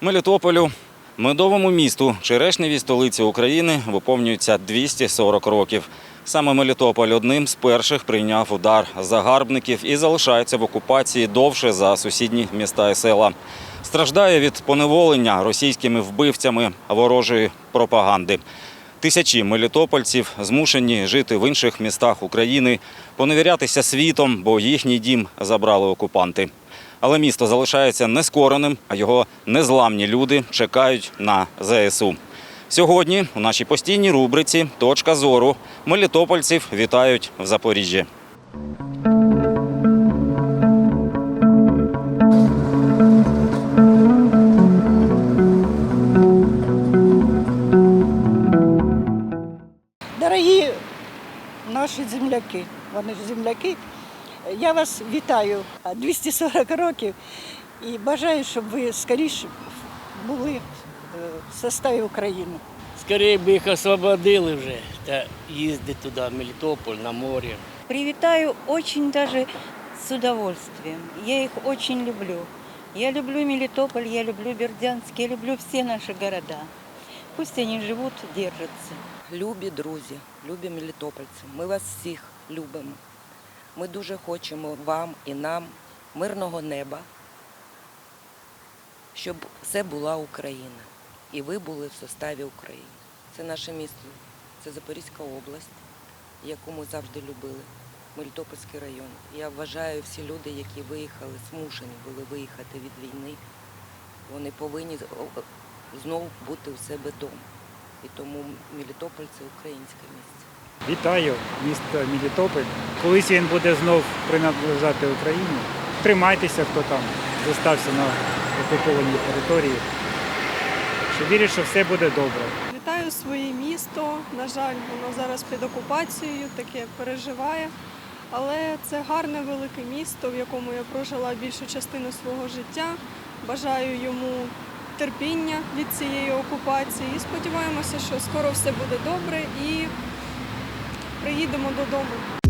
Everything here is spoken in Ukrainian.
Мелітополю, медовому місту, черешневій столиці України, виповнюється 240 років. Саме Мелітополь одним з перших прийняв удар загарбників і залишається в окупації довше за сусідні міста і села. Страждає від поневолення російськими вбивцями ворожої пропаганди. Тисячі мелітопольців змушені жити в інших містах України, поневірятися світом, бо їхній дім забрали окупанти. Але місто залишається нескореним, а його незламні люди чекають на ЗСУ. Сьогодні у нашій постійній рубриці Точка зору мелітопольців вітають в Запоріжжі. Дорогі наші земляки, вони ж земляки, я вас вітаю 240 років і бажаю, щоб ви скоріше були е, в составі України. Скорее би їх освободили вже та їздити туди, в Мелітополь, на море. Привитаю очень даже с удовольствием. Я их очень люблю. Я люблю Мелитополь, я люблю Бердянск, я люблю все наши города. Пусть они живут, держатся. Любі друзі, любі мелітопольці, ми вас всіх любимо. Ми дуже хочемо вам і нам мирного неба, щоб це була Україна. І ви були в составі України. Це наше місто, це Запорізька область, яку ми завжди любили, Мелітопольський район. Я вважаю, всі люди, які виїхали, змушені були виїхати від війни, вони повинні знову бути у себе вдома. І тому Мелітополь це українське місце. Вітаю місто Мелітополь. Колись він буде знов принадлежати Україні. Тримайтеся, хто там зостався на окупованій території. Що вірю, що все буде добре. Вітаю своє місто. На жаль, воно зараз під окупацією, таке переживає. Але це гарне велике місто, в якому я прожила більшу частину свого життя. Бажаю йому терпіння від цієї окупації і сподіваємося, що скоро все буде добре і приїдемо додому.